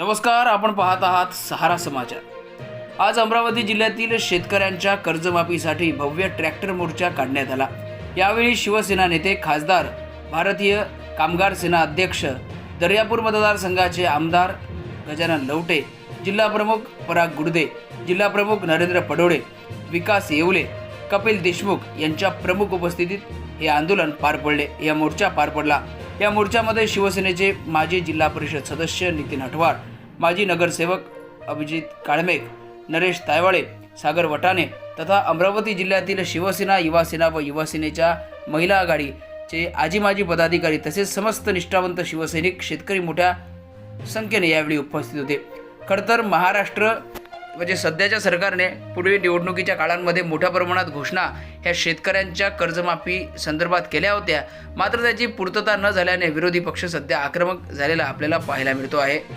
नमस्कार आपण पाहत आहात सहारा समाचार. आज अमरावती जिल्ह्यातील शेतकऱ्यांच्या कर्जमाफीसाठी भव्य ट्रॅक्टर मोर्चा काढण्यात आला. यावेळी शिवसेना नेते खासदार भारतीय कामगार सेना अध्यक्ष दर्यापूर मतदारसंघाचे आमदार गजानन लवटे जिल्हाप्रमुख पराग गुडदे जिल्हाप्रमुख नरेंद्र पडोळे विकास येवले कपिल देशमुख यांच्या प्रमुख उपस्थितीत हे आंदोलन पार पडले. या मोर्चा पार पडला. या मोर्चामध्ये शिवसेनेचे माजी जिल्हा परिषद सदस्य नितीन हटवाळ माजी नगरसेवक अभिजित काळमेघ नरेश तायवाळे सागर वटाने तथा अमरावती जिल्ह्यातील शिवसेना युवासेना व युवासेनेच्या महिला आघाडीचे आजी माजी पदाधिकारी तसेच समस्त निष्ठावंत शिवसैनिक शेतकरी मोठ्या संख्येने यावेळी उपस्थित होते. खरं तर महाराष्ट्र म्हणजे सध्याच्या सरकारने पूर्वी निवडणुकीच्या काळांमध्ये मोठ्या प्रमाणात घोषणा ह्या शेतकऱ्यांच्या कर्जमाफी संदर्भात केल्या होत्या. मात्र त्याची पूर्तता न झाल्याने विरोधी पक्ष सध्या आक्रमक झालेला आपल्याला पाहायला मिळतो आहे.